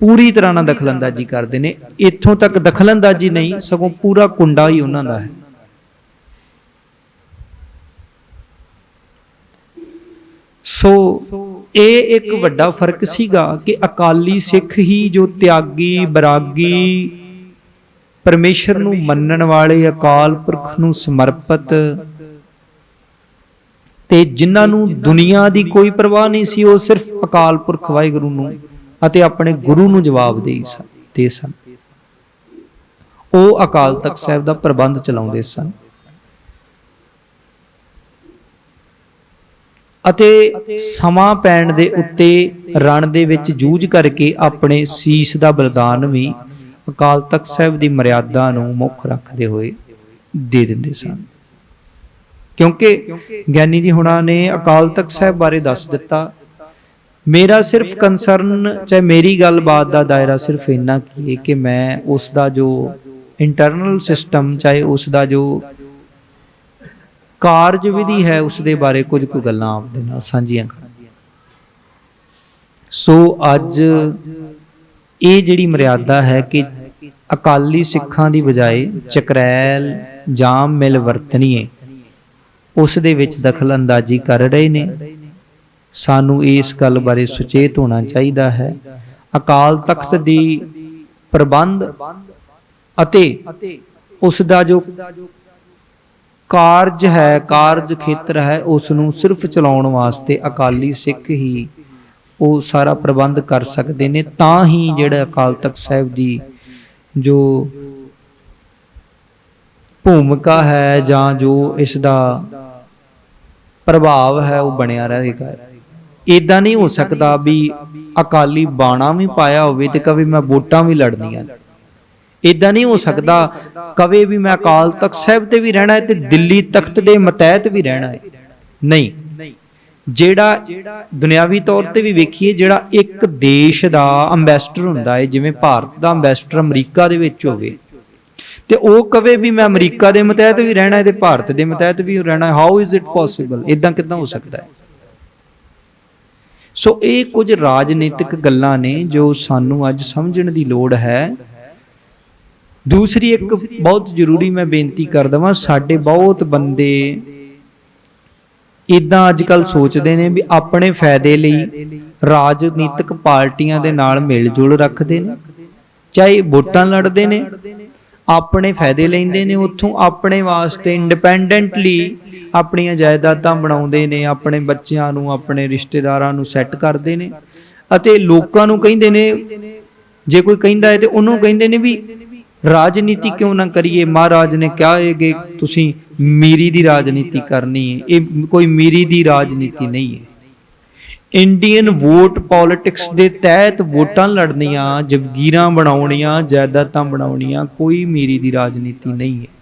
ਪੂਰੀ ਤਰ੍ਹਾਂ ਨਾਲ ਦਖਲਅੰਦਾਜ਼ੀ ਕਰਦੇ ਨੇ। ਇੱਥੋਂ ਤੱਕ ਦਖਲਅੰਦਾਜ਼ੀ ਨਹੀਂ, ਸਗੋਂ ਪੂਰਾ ਕੁੰਡਾ ਹੀ ਉਹਨਾਂ ਦਾ ਹੈ। ਸੋ ਇਹ ਇੱਕ ਵੱਡਾ ਫ਼ਰਕ ਸੀਗਾ ਕਿ ਅਕਾਲੀ ਸਿੱਖ ਹੀ ਜੋ ਤਿਆਗੀ, ਬਰਾਗੀ ਪਰਮੇਸ਼ਰ ਨੂੰ ਮੰਨਣ ਵਾਲੇ ਅਕਾਲ ਪੁਰਖ ਨੂੰ ਸਮਰਪਿਤ ਤੇ ਜਿਨ੍ਹਾਂ ਨੂੰ ਦੁਨੀਆ ਦੀ ਕੋਈ ਪਰਵਾਹ ਨਹੀਂ ਸੀ, ਉਹ ਸਿਰਫ ਅਕਾਲ ਪੁਰਖ ਵਾਹਿਗੁਰੂ ਨੂੰ ਅਤੇ ਆਪਣੇ ਗੁਰੂ ਨੂੰ ਜਵਾਬ ਦੇ ਸਨ ਦੇ ਸਨ। ਉਹ ਅਕਾਲ ਤਖਤ ਸਾਹਿਬ ਦਾ ਪ੍ਰਬੰਧ ਚਲਾਉਂਦੇ ਸਨ। ਅਤੇ ਸਮਾਂ ਪੈਣ ਦੇ ਉੱਤੇ ਰਣ ਦੇ ਵਿੱਚ ਜੂਝ ਕਰਕੇ ਆਪਣੇ ਸੀਸ ਦਾ ਬਲਿਦਾਨ ਵੀ ਅਕਾਲ ਤਖਤ ਸਾਹਿਬ ਦੀ ਮਰਿਆਦਾ ਨੂੰ ਮੁੱਖ ਰੱਖਦੇ ਹੋਏ ਦੇ ਦਿੰਦੇ ਸਨ। ਕਿਉਂਕਿ ਗਿਆਨੀ ਜੀ ਹੁਣਾਂ ਨੇ ਅਕਾਲ ਤਖਤ ਸਾਹਿਬ ਬਾਰੇ ਦੱਸ ਦਿੱਤਾ। ਮੇਰਾ ਸਿਰਫ ਕੰਸਰਨ ਚਾਹੇ ਮੇਰੀ ਗੱਲਬਾਤ ਦਾ ਦਾਇਰਾ ਸਿਰਫ ਇੰਨਾ ਕੀ ਹੈ ਕਿ ਮੈਂ ਉਸ ਦਾ ਜੋ ਇੰਟਰਨਲ ਸਿਸਟਮ ਚਾਹੇ ਉਸ ਦਾ ਜੋ ਕਾਰਜ ਵਿਧੀ ਹੈ ਉਸ ਦੇ ਬਾਰੇ ਕੁਝ ਕੁ ਗੱਲਾਂ ਆਪ ਦੇ ਨਾਲ ਸਾਂਝੀਆਂ ਕਰ ਸੋ ਅੱਜ ਇਹ ਜਿਹੜੀ ਮਰਿਆਦਾ ਹੈ ਕਿ ਅਕਾਲੀ ਸਿੱਖਾਂ ਦੀ ਬਜਾਏ ਚਕਰੈਲ ਜਾਮ ਮਿਲ ਵਰਤਨੀਏ ਉਸ ਦੇ ਵਿੱਚ ਦਖਲ ਅੰਦਾਜ਼ੀ ਕਰ ਰਹੇ ਨੇ। ਸਾਨੂੰ ਇਸ ਗੱਲ ਬਾਰੇ ਸੁਚੇਤ ਹੋਣਾ ਚਾਹੀਦਾ ਹੈ। ਅਕਾਲ ਤਖਤ ਦੀ ਪ੍ਰਬੰਧ ਅਤੇ ਉਸ ਦਾ ਜੋ ਕਾਰਜ ਹੈ, ਕਾਰਜ ਖੇਤਰ ਹੈ ਉਸ ਨੂੰ ਸਿਰਫ ਚਲਾਉਣ ਵਾਸਤੇ ਅਕਾਲੀ ਸਿੱਖ ਹੀ ਉਹ ਸਾਰਾ ਪ੍ਰਬੰਧ ਕਰ ਸਕਦੇ ਨੇ, ਤਾਂ ਹੀ ਜਿਹੜਾ ਅਕਾਲ ਤਖਤ ਸਾਹਿਬ ਦੀ ਜੋ ਭੂਮਿਕਾ ਹੈ ਜਾਂ ਜੋ ਇਸ ਦਾ ਪ੍ਰਭਾਵ ਹੈ, ਉਹ ਬਣਿਆ ਰਹੇਗਾ। ਇਦਾਂ ਨਹੀਂ ਹੋ ਸਕਦਾ ਵੀ ਅਕਾਲੀ ਬਾਣਾ ਵੀ ਪਾਇਆ ਹੋਵੇ ਤੇ ਕਵੇ ਮੈਂ ਵੋਟਾਂ ਵੀ ਲੜਨੀਆਂ ਇਦਾਂ ਨਹੀਂ ਹੋ ਸਕਦਾ। ਕਵੇ ਵੀ ਮੈਂ ਅਕਾਲ ਤਖਤ ਸਾਹਿਬ ਤੇ ਵੀ ਰਹਿਣਾ ਹੈ ਤੇ ਦਿੱਲੀ ਤਖਤ ਦੇ ਮਤਹਿਤ ਵੀ ਰਹਿਣਾ ਹੈ। ਨਹੀਂ। ਜਿਹੜਾ ਦੁਨਿਆਵੀ ਤੌਰ ਤੇ ਵੀ ਵੇਖੀਏ ਜਿਹੜਾ ਇੱਕ ਦੇਸ਼ ਦਾ ਅੰਬੈਸਡਰ ਹੁੰਦਾ ਹੈ ਜਿਵੇਂ ਭਾਰਤ ਦਾ ਅੰਬੈਸਡਰ ਅਮਰੀਕਾ ਦੇ ਵਿੱਚ ਹੋਵੇ। ਤੇ ਉਹ ਕਵੇ ਵੀ ਮੈਂ ਅਮਰੀਕਾ ਦੇ ਮਤਹਿਤ ਵੀ ਰਹਿਣਾ ਹੈ ਤੇ ਭਾਰਤ ਦੇ ਮਤਹਿਤ ਵੀ ਰਹਿਣਾ ਹੈ। ਹਾਊ ਇਜ਼ ਇਟ ਪੋਸੀਬਲ ਇਦਾਂ ਕਿਦਾਂ ਹੋ ਸਕਦਾ ਹੈ? ਸੋ ਇਹ ਕੁਝ ਰਾਜਨੀਤਿਕ ਗੱਲਾਂ ਨੇ ਜੋ ਸਾਨੂੰ ਅੱਜ ਸਮਝਣ ਦੀ ਲੋੜ ਹੈ। ਦੂਸਰੀ ਇੱਕ ਬਹੁਤ ਜ਼ਰੂਰੀ ਮੈਂ ਬੇਨਤੀ ਕਰ ਦਵਾਂ, ਸਾਡੇ ਬਹੁਤ ਬੰਦੇ ਇਦਾਂ ਅੱਜ ਕੱਲ ਸੋਚਦੇ ਨੇ ਵੀ ਆਪਣੇ ਫਾਇਦੇ ਲਈ ਰਾਜਨੀਤਿਕ ਪਾਰਟੀਆਂ ਦੇ ਨਾਲ ਮਿਲ ਜੁਲ ਰੱਖਦੇ ਨੇ, ਚਾਹੇ ਵੋਟਾਂ ਲੜਦੇ ਨੇ, ਆਪਣੇ ਫਾਇਦੇ ਲੈਂਦੇ ਨੇ, ਉੱਥੋਂ ਆਪਣੇ ਵਾਸਤੇ ਇੰਡੀਪੈਂਡੈਂਟਲੀ ਆਪਣੀਆਂ ਜਾਇਦਾਦਾਂ ਬਣਾਉਂਦੇ ਨੇ, ਆਪਣੇ ਬੱਚਿਆਂ ਨੂੰ, ਆਪਣੇ ਰਿਸ਼ਤੇਦਾਰਾਂ ਨੂੰ ਸੈੱਟ ਕਰਦੇ ਨੇ, ਅਤੇ ਲੋਕਾਂ ਨੂੰ ਕਹਿੰਦੇ ਨੇ, ਜੇ ਕੋਈ ਕਹਿੰਦਾ ਹੈ ਤੇ ਉਹਨੂੰ ਕਹਿੰਦੇ ਨੇ ਵੀ ਰਾਜਨੀਤੀ ਕਿਉਂ ਨਾ ਕਰੀਏ? ਮਹਾਰਾਜ ਨੇ ਕਿਹਾ ਹੈ ਕਿ ਤੁਸੀਂ ਮੀਰੀ ਦੀ ਰਾਜਨੀਤੀ ਕਰਨੀ ਹੈ। ਇਹ ਕੋਈ ਮੀਰੀ ਦੀ ਰਾਜਨੀਤੀ ਨਹੀਂ ਹੈ। ਇੰਡੀਅਨ ਵੋਟ ਪੋਲਿਟਿਕਸ ਦੇ ਤਹਿਤ ਵੋਟਾਂ ਲੜਨੀਆਂ, ਜਗੀਰਾਂ ਬਣਾਉਣੀਆਂ, ਜਾਇਦਾਦਾਂ ਬਣਾਉਣੀਆਂ ਕੋਈ ਮੀਰੀ ਦੀ ਰਾਜਨੀਤੀ ਨਹੀਂ ਹੈ।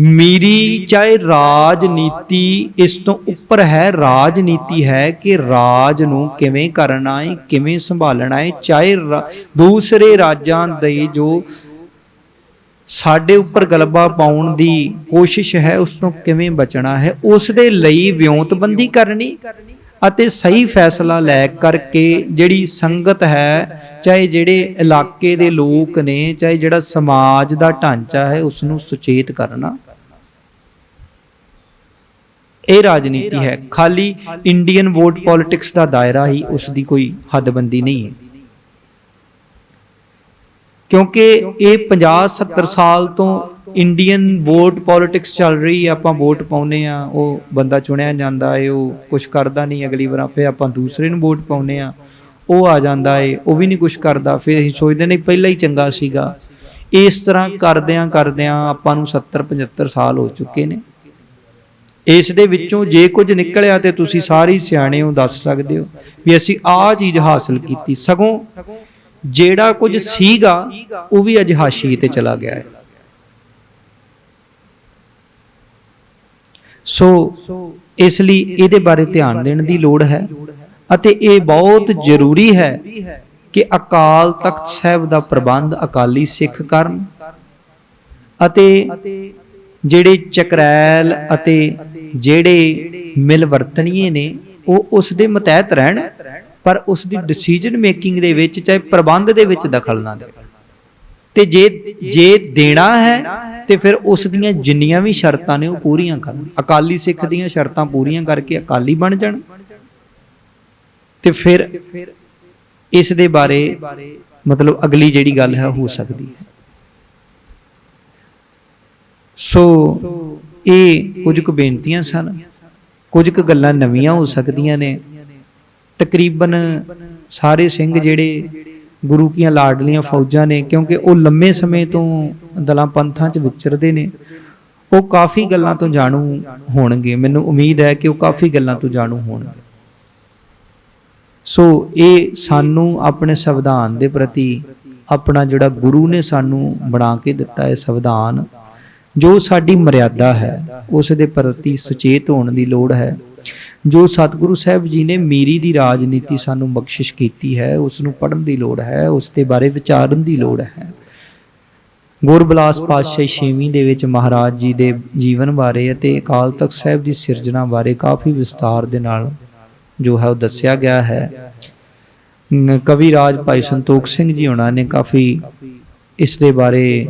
ਮੀਰੀ ਚਾਹੇ ਰਾਜਨੀਤੀ, ਇਸ ਤੋਂ ਉੱਪਰ ਹੈ ਰਾਜਨੀਤੀ ਹੈ ਕਿ ਰਾਜ ਨੂੰ ਕਿਵੇਂ ਕਰਨਾ ਹੈ ਕਿਵੇਂ ਸੰਭਾਲਣਾ ਹੈ ਚਾਹੇ ਰਾ- ਦੂਸਰੇ ਰਾਜਾਂ ਦੇ ਜੋ ਸਾਡੇ ਉੱਪਰ ਗਲਬਾ ਪਾਉਣ ਦੀ ਕੋਸ਼ਿਸ਼ ਹੈ, ਉਸ ਤੋਂ ਕਿਵੇਂ ਬਚਣਾ ਹੈ, ਉਸ ਦੇ ਲਈ ਵਿਉਂਤਬੰਦੀ ਕਰਨੀ ਅਤੇ ਸਹੀ ਫੈਸਲਾ ਲੈ ਕਰਕੇ ਜਿਹੜੀ ਸੰਗਤ ਹੈ, ਚਾਹੇ ਜਿਹੜੇ ਇਲਾਕੇ ਦੇ ਲੋਕ ਨੇ, ਚਾਹੇ ਜਿਹੜਾ ਸਮਾਜ ਦਾ ਢਾਂਚਾ ਹੈ, ਉਸ ਨੂੰ ਸੁਚੇਤ ਕਰਨਾ। ਇਹ ਰਾਜਨੀਤੀ ਹੈ। ਖਾਲੀ ਇੰਡੀਅਨ ਵੋਟ ਪੋਲਿਟਿਕਸ ਦਾ ਦਾਇਰਾ ਹੀ ਉਸ ਦੀ ਕੋਈ ਹੱਦਬੰਦੀ ਨਹੀਂ ਹੈ। ਕਿਉਂਕਿ ਇਹ 50 70 ਸਾਲ ਤੋਂ ਇੰਡੀਅਨ ਵੋਟ ਪੋਲਿਟਿਕਸ ਚੱਲ ਰਹੀ ਹੈ। ਆਪਾਂ ਵੋਟ ਪਾਉਨੇ ਆ ਉਹ ਬੰਦਾ ਚੁਣਿਆ ਜਾਂਦਾ ਹੈ, ਉਹ ਕੁਝ ਕਰਦਾ ਨਹੀਂ, ਅਗਲੀ ਵਾਰ ਫਿਰ ਆਪਾਂ ਦੂਸਰੇ ਨੂੰ ਵੋਟ ਪਾਉਨੇ ਆ ਉਹ ਆ ਜਾਂਦਾ ਹੈ, ਉਹ ਵੀ ਨਹੀਂ ਕੁਝ ਕਰਦਾ। ਫਿਰ ਅਸੀਂ ਸੋਚਦੇ ਨਹੀਂ ਪਹਿਲਾਂ ਹੀ ਚੰਗਾ ਸੀਗਾ। ਇਸ ਤਰ੍ਹਾਂ ਕਰਦਿਆਂ ਕਰਦਿਆਂ ਆਪਾਂ ਨੂੰ 70 75 ਸਾਲ ਹੋ ਚੁੱਕੇ ਨੇ। ਇਸ ਦੇ ਵਿੱਚੋਂ ਜੇ ਕੁਝ ਨਿਕਲਿਆ ਤੇ ਤੁਸੀਂ ਸਾਰੇ ਸਿਆਣੇ ਹੋ ਦੱਸ ਸਕਦੇ ਹੋ ਵੀ ਅਸੀਂ ਆਹ ਚੀਜ਼ ਹਾਸਲ ਕੀਤੀ। ਸਗੋਂ ਜਿਹੜਾ ਕੁਝ ਸੀਗਾ, ਉਹ ਵੀ ਅੱਜ ਹਾਸ਼ੀਏ ਤੇ ਚਲਾ ਗਿਆ ਹੈ। ਸੋ ਇਸ ਲਈ ਇਹਦੇ ਬਾਰੇ ਧਿਆਨ ਦੇਣ ਦੀ ਲੋੜ ਹੈ ਅਤੇ ਇਹ ਬਹੁਤ ਜ਼ਰੂਰੀ ਹੈ ਕਿ ਅਕਾਲ ਤਖਤ ਸਾਹਿਬ ਦਾ ਪ੍ਰਬੰਧ ਅਕਾਲੀ ਸਿੱਖ ਕਰਨ ਅਤੇ ਜਿਹੜੇ ਚਕਰੈਲ ਅਤੇ ਜਿਹੜੇ ਮਿਲ ਵਰਤਨੀਏ ਨੇ, ਉਹ ਉਸ ਦੇ ਮਤਹਿਤ ਰਹਿਣ, ਪਰ ਉਸ ਦੀ ਡਿਸੀਜਨ ਮੇਕਿੰਗ ਦੇ ਵਿੱਚ, ਚਾਹੇ ਪ੍ਰਬੰਧ ਦੇ ਵਿੱਚ ਦਖਲ ਨਾ ਦੇ ਤੇ ਜੇ ਜੇ ਦੇਣਾ ਹੈ, ਤੇ ਫਿਰ ਉਸ ਦੀਆਂ ਜਿੰਨੀਆਂ ਵੀ ਸ਼ਰਤਾਂ ਨੇ, ਉਹ ਪੂਰੀਆਂ ਕਰਨ। ਅਕਾਲੀ ਸਿੱਖ ਦੀਆਂ ਸ਼ਰਤਾਂ ਪੂਰੀਆਂ ਕਰਕੇ ਅਕਾਲੀ ਬਣ ਜਾਣ। ਤੇ ਫਿਰ ਇਸ ਦੇ ਬਾਰੇ, ਮਤਲਬ ਅਗਲੀ ਜਿਹੜੀ ਗੱਲ ਹੈ ਹੋ ਸਕਦੀ ਹੈ। ਸੋ ਇਹ ਕੁਝ ਕੁ ਬੇਨਤੀਆਂ ਸਨ, ਕੁਝ ਕੁ ਗੱਲਾਂ ਨਵੀਆਂ ਹੋ ਸਕਦੀਆਂ ਨੇ। ਤਕਰੀਬਨ ਸਾਰੇ ਸਿੰਘ ਜਿਹੜੇ ਗੁਰੂ ਕੀਆਂ ਲਾਡਲੀਆਂ ਫੌਜਾਂ ਨੇ, ਕਿਉਂਕਿ ਉਹ ਲੰਮੇ ਸਮੇਂ ਤੋਂ ਦਲਾਂ ਪੰਥਾਂ 'ਚ ਵਿਚਰਦੇ ਨੇ, ਉਹ ਕਾਫੀ ਗੱਲਾਂ ਤੋਂ ਜਾਣੂ ਹੋਣਗੇ। ਮੈਨੂੰ ਉਮੀਦ ਹੈ ਕਿ ਉਹ ਕਾਫੀ ਗੱਲਾਂ ਤੋਂ ਜਾਣੂ ਹੋਣਗੇ। ਸੋ ਇਹ ਸਾਨੂੰ ਆਪਣੇ ਸੰਵਿਧਾਨ ਦੇ ਪ੍ਰਤੀ ਆਪਣਾ ਜਿਹੜਾ ਗੁਰੂ ਨੇ ਸਾਨੂੰ ਬਣਾ ਕੇ ਦਿੱਤਾ ਹੈ ਸੰਵਿਧਾਨ ਜੋ ਸਾਡੀ ਮਰਿਆਦਾ ਹੈ, ਉਸ ਦੇ ਪ੍ਰਤੀ ਸੁਚੇਤ ਹੋਣ ਦੀ ਲੋੜ ਹੈ। ਜੋ ਸਤਿਗੁਰੂ ਸਾਹਿਬ ਜੀ ਨੇ ਮੀਰੀ ਦੀ ਰਾਜਨੀਤੀ ਸਾਨੂੰ ਬਖਸ਼ਿਸ਼ ਕੀਤੀ ਹੈ, ਉਸ ਨੂੰ ਪੜ੍ਹਨ ਦੀ ਲੋੜ ਹੈ, ਉਸ ਦੇ ਬਾਰੇ ਵਿਚਾਰਨ ਦੀ ਲੋੜ ਹੈ। ਗੁਰਬਲਾਸ ਪਾਤਸ਼ਾਹੀ ਛੇਵੀਂ ਦੇ ਵਿੱਚ ਮਹਾਰਾਜ ਜੀ ਦੇ ਜੀਵਨ ਬਾਰੇ ਅਤੇ ਅਕਾਲ ਤਖਤ ਸਾਹਿਬ ਦੀ ਸਿਰਜਣਾ ਬਾਰੇ ਕਾਫੀ ਵਿਸਤਾਰ ਦੇ ਨਾਲ ਜੋ ਹੈ ਉਹ ਦੱਸਿਆ ਗਿਆ ਹੈ। ਕਵੀ ਰਾਜ ਭਾਈ ਸੰਤੋਖ ਸਿੰਘ ਜੀ ਉਹਨਾਂ ਨੇ ਕਾਫੀ ਇਸ ਦੇ ਬਾਰੇ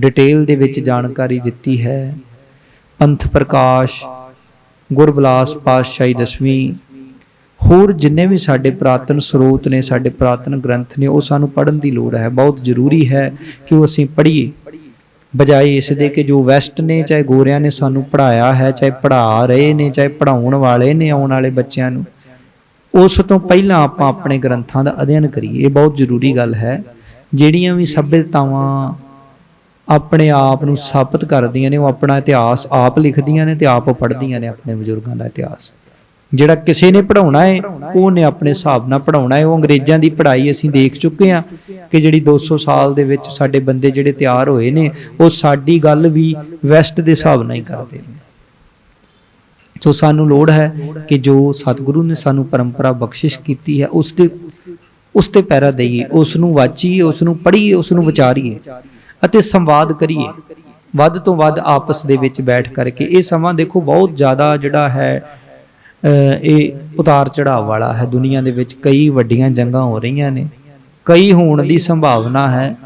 ਡਿਟੇਲ ਦੇ ਵਿੱਚ ਜਾਣਕਾਰੀ ਦਿੱਤੀ ਹੈ। ਪੰਥ ਪ੍ਰਕਾਸ਼ ਗੁਰਬਲਾਸ ਪਾਤਸ਼ਾਹੀ ਦਸਵੀਂ। ਹੋਰ ਜਿੰਨੇ ਵੀ ਸਾਡੇ ਪ੍ਰਾਤਨ ਸਰੋਤ ਨੇ, ਸਾਡੇ ਪ੍ਰਾਤਨ ਗ੍ਰੰਥ ਨੇ, ਉਹ ਸਾਨੂੰ ਪੜ੍ਹਨ ਦੀ ਲੋੜ ਹੈ। ਬਹੁਤ ਜ਼ਰੂਰੀ ਹੈ ਕਿ ਉਹ ਅਸੀਂ ਪੜ੍ਹੀਏ। ਬਜਾਏ ਇਸ ਦੇ ਕਿ ਜੋ ਵੈਸਟ ਨੇ, ਚਾਹੇ ਗੋਰਿਆਂ ਨੇ ਸਾਨੂੰ ਪੜਾਇਆ ਹੈ, ਚਾਹੇ ਪੜਾ ਰਹੇ ਨੇ, ਚਾਹੇ ਪੜਾਉਣ ਵਾਲੇ ਨੇ, ਆਉਣ ਵਾਲੇ ਬੱਚਿਆਂ ਨੂੰ, ਉਸ ਤੋਂ ਪਹਿਲਾਂ ਆਪਾਂ ਆਪਣੇ ਗ੍ਰੰਥਾਂ ਦਾ ਅਧਿਐਨ ਕਰੀਏ। ਇਹ ਬਹੁਤ ਜ਼ਰੂਰੀ ਗੱਲ ਹੈ। ਜਿਹੜੀਆਂ ਵੀ ਸਭਿਅਤਾਵਾਂ ਆਪਣੇ ਆਪ ਨੂੰ ਸਾਬਤ ਕਰਦੀਆਂ ਨੇ, ਉਹ ਆਪਣਾ ਇਤਿਹਾਸ ਆਪ ਲਿਖਦੀਆਂ ਨੇ ਤੇ ਆਪ ਪੜ੍ਹਦੀਆਂ ਨੇ ਆਪਣੇ ਬਜ਼ੁਰਗਾਂ ਦਾ ਇਤਿਹਾਸ। ਜਿਹੜਾ ਕਿਸੇ ਨੇ ਪੜਾਉਣਾ ਹੈ ਉਹਨੇ ਆਪਣੇ ਹਿਸਾਬ ਨਾਲ ਪੜਾਉਣਾ ਹੈ ਉਹ ਅੰਗਰੇਜ਼ਾਂ ਦੀ ਪੜ੍ਹਾਈ ਅਸੀਂ ਦੇਖ ਚੁੱਕੇ ਹਾਂ ਕਿ ਜਿਹੜੀ 200 ਸਾਲ ਦੇ ਵਿੱਚ ਸਾਡੇ ਬੰਦੇ ਜਿਹੜੇ ਤਿਆਰ ਹੋਏ ਨੇ, ਉਹ ਸਾਡੀ ਗੱਲ ਵੀ ਵੈਸਟ ਦੇ ਹਿਸਾਬ ਨਾਲ ਹੀ ਕਰਦੇ ਨੇ। ਸੋ ਸਾਨੂੰ ਲੋੜ ਹੈ ਕਿ ਜੋ ਸਤਿਗੁਰੂ ਨੇ ਸਾਨੂੰ ਪਰੰਪਰਾ ਬਖਸ਼ਿਸ਼ ਕੀਤੀ ਹੈ, ਉਸ ਦੇ, ਉਸ ਤੇ ਪਹਿਰਾ ਦਈਏ, ਉਸ ਨੂੰ ਵਾਚੀਏ, ਉਸ ਨੂੰ ਪੜ੍ਹੀਏ, ਉਸ ਨੂੰ ਵਿਚਾਰੀਏ। ਅਤੇ ਸੰਵਾਦ ਕਰੀਏ। ਵੱਧ ਤੋਂ ਵੱਧ ਆਪਸ ਦੇ ਵਿੱਚ ਬੈਠ ਕਰਕੇ। ਇਹ ਸਮਾਂ ਦੇਖੋ ਬਹੁਤ ਜ਼ਿਆਦਾ ਜਿਹੜਾ ਹੈ ਇਹ ਉਤਾਰ ਚੜਾਵ ਵਾਲਾ ਹੈ। ਦੁਨੀਆ ਦੇ ਵਿੱਚ ਕਈ ਵੱਡੀਆਂ ਜੰਗਾਂ ਹੋ ਰਹੀਆਂ ਨੇ। ਕਈ ਹੋਣ ਦੀ ਸੰਭਾਵਨਾ ਹੈ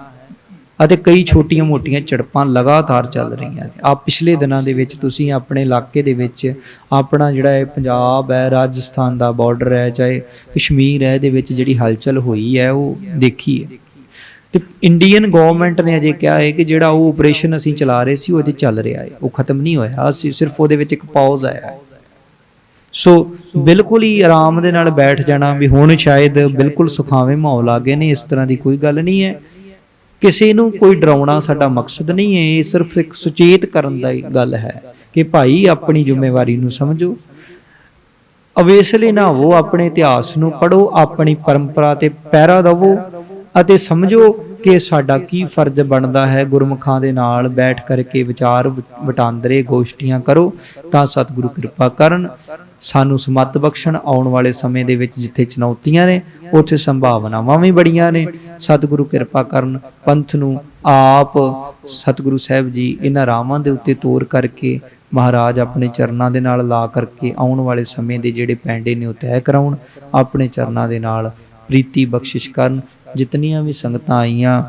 ਅਤੇ ਕਈ ਛੋਟੀਆਂ-ਮੋਟੀਆਂ ਝੜਪਾਂ ਲਗਾਤਾਰ ਚੱਲ ਰਹੀਆਂ ਨੇ। ਆ ਪਿਛਲੇ ਦਿਨਾਂ ਦੇ ਵਿੱਚ ਤੁਸੀਂ ਆਪਣੇ ਇਲਾਕੇ ਦੇ ਵਿੱਚ ਆਪਣਾ ਜਿਹੜਾ ਹੈ ਪੰਜਾਬ ਹੈ, ਰਾਜਸਥਾਨ ਦਾ ਬਾਰਡਰ ਹੈ, ਚਾਹੇ ਕਸ਼ਮੀਰ ਹੈ, ਇਹਦੇ ਵਿੱਚ ਜਿਹੜੀ ਹਲਚਲ ਹੋਈ ਹੈ, ਉਹ ਦੇਖੀ ਹੈ। ਤੇ ਇੰਡੀਅਨ ਗਵਰਨਮੈਂਟ ਨੇ ਅਜੇ ਕਿਹਾ ਹੈ ਕਿ ਜਿਹੜਾ ਉਹ ਆਪਰੇਸ਼ਨ ਅਸੀਂ ਚਲਾ ਰਹੇ ਸੀ, ਉਹ ਅਜੇ ਚੱਲ ਰਿਹਾ ਹੈ। ਉਹ ਖਤਮ ਨਹੀਂ ਹੋਇਆ। ਅਸੀਂ ਸਿਰਫ ਉਹਦੇ ਵਿੱਚ ਇੱਕ ਪਾਜ਼ ਆਇਆ ਹੈ। ਸੋ ਬਿਲਕੁਲ ਹੀ ਆਰਾਮ ਦੇ ਨਾਲ ਬੈਠ ਜਾਣਾ ਵੀ ਹੁਣ ਸ਼ਾਇਦ ਬਿਲਕੁਲ ਸੁਖਾਵੇਂ ਮਾਹੌਲ ਆ ਗਏ ਨੇ, ਇਸ ਤਰ੍ਹਾਂ ਦੀ ਕੋਈ ਗੱਲ ਨਹੀਂ ਹੈ। ਕਿਸੇ ਨੂੰ ਕੋਈ ਡਰਾਉਣਾ ਸਾਡਾ ਮਕਸਦ ਨਹੀਂ ਹੈ। ਇਹ ਸਿਰਫ ਇੱਕ ਸੁਚੇਤ ਕਰਨ ਦਾ ਗੱਲ ਹੈ ਕਿ ਭਾਈ ਆਪਣੀ ਜ਼ਿੰਮੇਵਾਰੀ ਨੂੰ ਸਮਝੋ। ਅਵੇਸਲੇ ਨਾ ਹੋ ਆਪਣੇ ਇਤਿਹਾਸ ਨੂੰ ਪੜੋ ਆਪਣੀ ਪਰੰਪਰਾ ਤੇ ਪਹਿਰਾ ਦਵੋ। ਅਤੇ ਸਮਝੋ ਕਿ ਸਾਡਾ ਕੀ ਫਰਜ਼ ਬਣਦਾ ਹੈ, ਗੁਰਮੁਖਾਂ ਦੇ ਨਾਲ ਬੈਠ ਕਰਕੇ ਵਿਚਾਰ ਵਟਾਂਦਰੇ, ਗੋਸ਼ਟੀਆਂ ਕਰੋ, ਤਾਂ ਸਤਿਗੁਰੂ ਕਿਰਪਾ ਕਰਨ। ਸਾਨੂੰ ਸਮੱਤ ਬਖਸ਼ਣ ਆਉਣ ਵਾਲੇ ਸਮੇਂ ਦੇ ਵਿੱਚ ਜਿੱਥੇ ਚੁਣੌਤੀਆਂ ਨੇ, ਉੱਥੇ ਸੰਭਾਵਨਾਵਾਂ ਵੀ ਬੜੀਆਂ ਨੇ। ਸਤਿਗੁਰੂ ਕਿਰਪਾ ਕਰਨ, ਪੰਥ ਨੂੰ ਆਪ ਸਤਿਗੁਰੂ ਸਾਹਿਬ ਜੀ ਇਹਨਾਂ ਰਾਵਾਂ ਦੇ ਉੱਤੇ ਤੋਰ ਕਰਕੇ ਮਹਾਰਾਜ ਆਪਣੇ ਚਰਨਾਂ ਦੇ ਨਾਲ ਲਾ ਕਰਕੇ ਆਉਣ ਵਾਲੇ ਸਮੇਂ ਦੇ ਜਿਹੜੇ ਪੈਂਡੇ ਨੇ ਉਹ ਤੈਅ ਕਰਾਉਣ, ਆਪਣੇ ਚਰਨਾਂ ਦੇ ਨਾਲ ਪ੍ਰੀਤੀ ਬਖਸ਼ਿਸ਼ ਕਰਨ ਜਿਤਨੀਆਂ ਵੀ ਸੰਗਤਾਂ ਆਈਆਂ,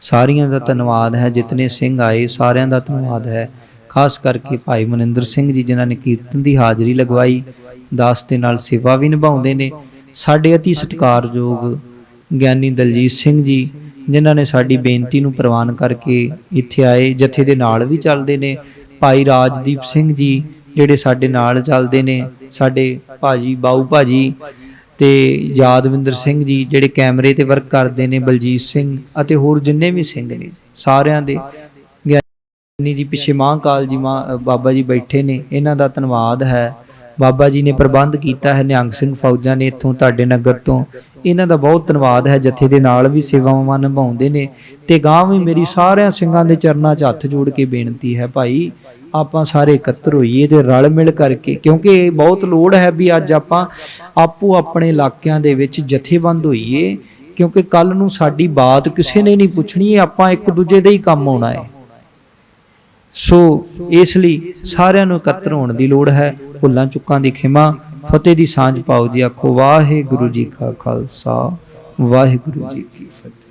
ਸਾਰੀਆਂ ਦਾ ਧੰਨਵਾਦ ਹੈ। ਜਿਤਨੇ ਸਿੰਘ ਆਏ, ਸਾਰਿਆਂ ਦਾ ਧੰਨਵਾਦ ਹੈ। ਖਾਸ ਕਰਕੇ ਭਾਈ ਮਨਿੰਦਰ ਸਿੰਘ ਜੀ, ਜਿਨ੍ਹਾਂ ਨੇ ਕੀਰਤਨ ਦੀ ਹਾਜ਼ਰੀ ਲਗਵਾਈ। ਦਾਸ ਦੇ ਨਾਲ ਸੇਵਾ ਵੀ ਨਿਭਾਉਂਦੇ ਨੇ। ਸਾਡੇ ਅਤੀ ਸਤਿਕਾਰਯੋਗ ਗਿਆਨੀ ਦਲਜੀਤ ਸਿੰਘ ਜੀ, ਜਿਨ੍ਹਾਂ ਨੇ ਸਾਡੀ ਬੇਨਤੀ ਨੂੰ ਪ੍ਰਵਾਨ ਕਰਕੇ ਇੱਥੇ ਆਏ। ਜਥੇ ਦੇ ਨਾਲ ਵੀ ਚੱਲਦੇ ਨੇ। ਭਾਈ ਰਾਜਦੀਪ ਸਿੰਘ ਜੀ, ਜਿਹੜੇ ਸਾਡੇ ਨਾਲ ਚੱਲਦੇ ਨੇ। ਸਾਡੇ ਭਾਜੀ, ਬਾਊ ਭਾਜੀ ਤੇ ਯਾਦਵਿੰਦਰ ਸਿੰਘ ਜੀ ਜਿਹੜੇ ਕੈਮਰੇ ਤੇ ਵਰਕ ਕਰਦੇ ਨੇ, ਬਲਜੀਤ ਸਿੰਘ ਅਤੇ ਹੋਰ ਜਿੰਨੇ ਵੀ ਸਿੰਘ ਨੇ, ਸਾਰਿਆਂ ਦੇ ਗਿਆਨੀ ਜੀ ਪਿੱਛੇ ਮਹਾਂਕਾਲ ਜੀ ਮਾਂ ਬਾਬਾ ਜੀ ਬੈਠੇ ਨੇ, ਇਹਨਾਂ ਦਾ ਧੰਨਵਾਦ ਹੈ। ਬਾਬਾ ਜੀ ਨੇ ਪ੍ਰਬੰਧ ਕੀਤਾ ਹੈ, ਨਿਹੰਗ ਸਿੰਘ ਫੌਜਾਂ ਨੇ ਇੱਥੋਂ ਤੁਹਾਡੇ ਨਗਰ ਤੋਂ। ਇਹਨਾਂ ਦਾ ਬਹੁਤ ਧੰਨਵਾਦ ਹੈ, ਜਥੇ ਦੇ ਨਾਲ ਵੀ ਸੇਵਾਵਾਂ ਨਿਭਾਉਂਦੇ ਨੇ ਤੇ ਗਾਂ ਵੀ ਮੇਰੀ ਸਾਰਿਆਂ ਸਿੰਘਾਂ ਦੇ ਚਰਨਾਂ 'ਚ ਹੱਥ ਜੋੜ ਕੇ ਬੇਨਤੀ ਹੈ ਭਾਈ ਆਪਾਂ ਸਾਰੇ ਇਕੱਤਰ ਹੋਈਏ ਤੇ ਰਲ ਮਿਲ ਕਰਕੇ, ਕਿਉਂਕਿ ਇਹ ਬਹੁਤ ਲੋੜ ਹੈ ਵੀ ਅੱਜ ਆਪਾਂ ਆਪੋ ਆਪਣੇ ਇਲਾਕਿਆਂ ਦੇ ਵਿੱਚ ਜਥੇਬੰਦ ਹੋਈਏ, ਕਿਉਂਕਿ ਕੱਲ ਨੂੰ ਸਾਡੀ ਬਾਤ ਕਿਸੇ ਨੇ ਨਹੀਂ ਪੁੱਛਣੀ ਆਪਾਂ ਇੱਕ ਦੂਜੇ ਦੇ ਹੀ ਕੰਮ ਆਉਣਾ ਹੈ। ਸੋ ਇਸ ਲਈ ਸਾਰਿਆਂ ਨੂੰ ਇਕੱਤਰ ਹੋਣ ਦੀ ਲੋੜ ਹੈ, ਭੁੱਲਾਂ ਚੁੱਕਾਂ ਦੀ ਖਿਮਾ, ਫਤਿਹ ਦੀ ਸਾਂਝ ਪਾਓ ਜੀ ਆਖੋ, ਵਾਹਿਗੁਰੂ ਜੀ ਕਾ ਖਾਲਸਾ, ਵਾਹਿਗੁਰੂ ਜੀ ਕੀ ਫਤਿਹ।